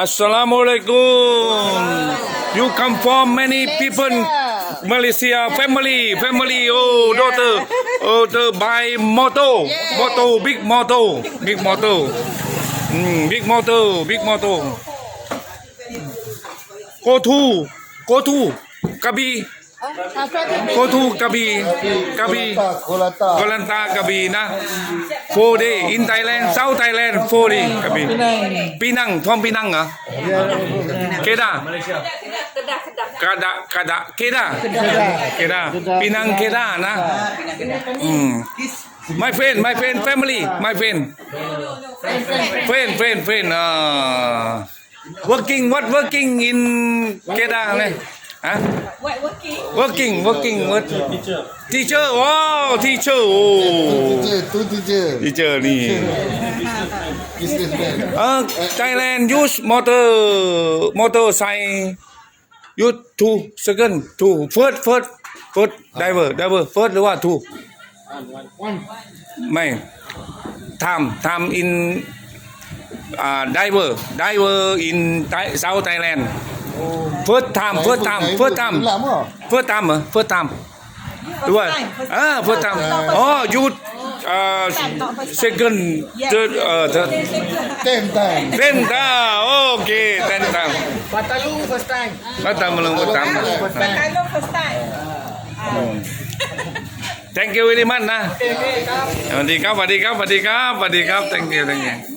Assalamualaikum. You come from many people. Malaysia family family. Oh daughter. Oh the by motor motor big motor big motor mm, big motor big motor go to go to Kabi go to Kabi Kabi. Kolanta Kabi na four day in Thailand South Thailand four day Kabi. Pinang from Pinang ah. Kedah. Kada Kada Kedah. Kedah. Pinang Kedah na hmm. My friend my friend family my friend. Friend friend friend uh, working what working in Kedah ne Hah? Working, working, what? Teacher, wow, teacher, oh, Teacher, two teacher. teacher ni. Businessman. Uh, Thailand use motor motorcycle use two second two first first first driver driver first หรือว่า two One. ไม่ time time in อ่า driver driver in Thai South Thailand First time first time first time Lama. first time เหรอ first time หรือว่าอ่า first time อ๋อ you อ่า second third เอ่อ third Ten time. ten time okay ten time Patalu first time. ก็ตามมาลงก็ตาม First time. Kalau first time. thank you very much นะสวัสดีครับสวัสดีครับสวัสดีครับสวัสดีครับ thank you thank you